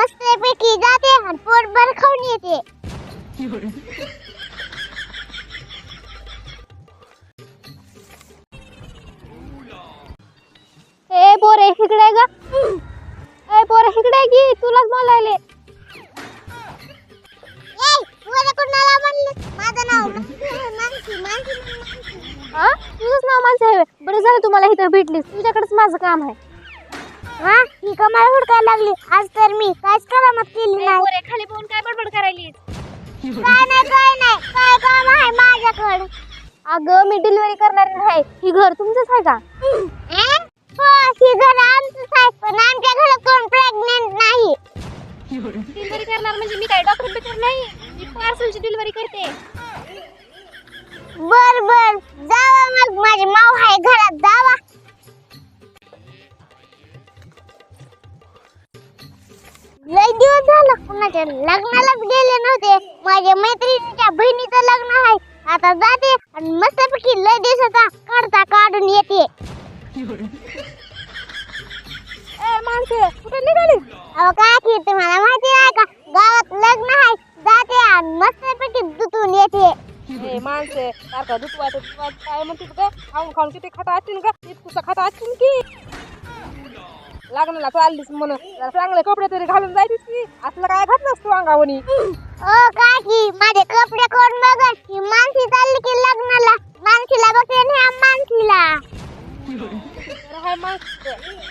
मस्त पैकी जाते आणि पोटभर खाऊन येते. ए पोरे इकडे का ए पोरे इकडे आहे की तुलाच बोलायले. ए तुला कोणाला म्हणलं माझं नाव मानसी मानसी मानसी. हा तुझंच नाव माणसं आहे. बरं झालं तुम्हाला इथं भेटलीस. तुझ्याकडेच माझं काम आहे. हा? ही कमाल हुडकायला लागली. आज तर मी काहीच करामत केली नाही. पोरे खाली पाहून काय बडबड करायली काय नाही काय नाही. काय काम आहे माझ्याकडे? अगं मी डिलिव्हरी करणारी नाही. ही घर तुमचंच आहे का? ए? हो ही घर आमचंच आहे पण आमच्या घरात कोण प्रेग्नेंट नाही. डिलिव्हरी करणार म्हणजे मी काय डॉक्टर बिक्टर नाही? मी पार्सलची डिलिव्हरी करते. बर बर. जावा मग. माझी माऊ आहे लय दिवस झालं कुणाच्या लग्नालाच गेले नव्हते. माझ्या मैत्रिणीच्या बहिणीचं लग्न आहे. आता जाते आणि मस्तपैकी लय दिवसाचा काढता काढून येते. ए माणसे कुठे निघाली? अहो काकी तुम्हाला माहिती आहे का? गावात लग्न आहे. जाते आणि मस्तपैकी दुतून येते. ए माणसे सारखा दुखवायचं काय म्हणते का खाऊन खाऊन किती खाता असतील का? इतकुसा खाता असतील की? लग्नाला चाललीस म्हणून. जरा चांगले कपडे तरी घालून जायचीस की असलं काय घात नसतो अंगावनी ओ काकी माझे कपडे कोण बघत? ही माणसी चालली की लग्नाला. माणसीला बघते आणि ह्या माणसीला तर हाय माणसं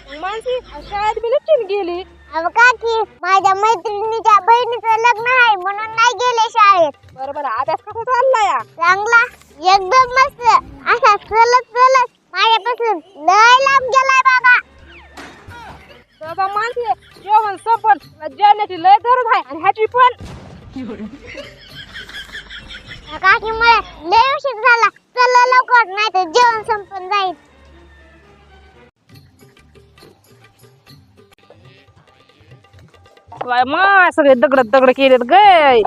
मग माणसी आज शाळेत मी लपचून गेली. अहो काकी माझ्या मैत्रिणीच्या बहिणीचं लग्न आहे म्हणून नाही गेले शाळेत. बरं. बाबा माणसे जेवण संपण जेवणाची लय गरज आहे आणि ह्याची पण. काकी मला लय उशीर झाला चला लवकर नाही तर जेवण संपून जाईल. मा सगळे दगड दगड केलेत गय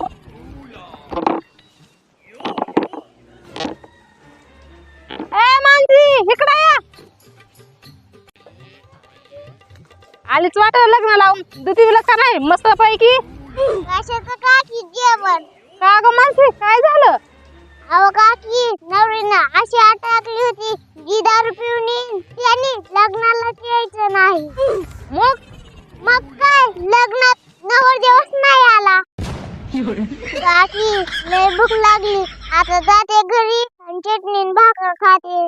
आलीच वाटत लग्न लावून. दुधी का नाही? मस्त पैकी कशाचं काकी जेवण? का ग मानसी? काय झालं? अहो काकी नवरीनं अशी अटकली होती. जी दारू पिऊन येईन. त्यांनी लग्नाला यायचं नाही. मग? मग काय? लग्नात नवर दिवस नाही आला. काकी लय भूक लागली. आता जाते घरी आणि चटणी भाकर खाते.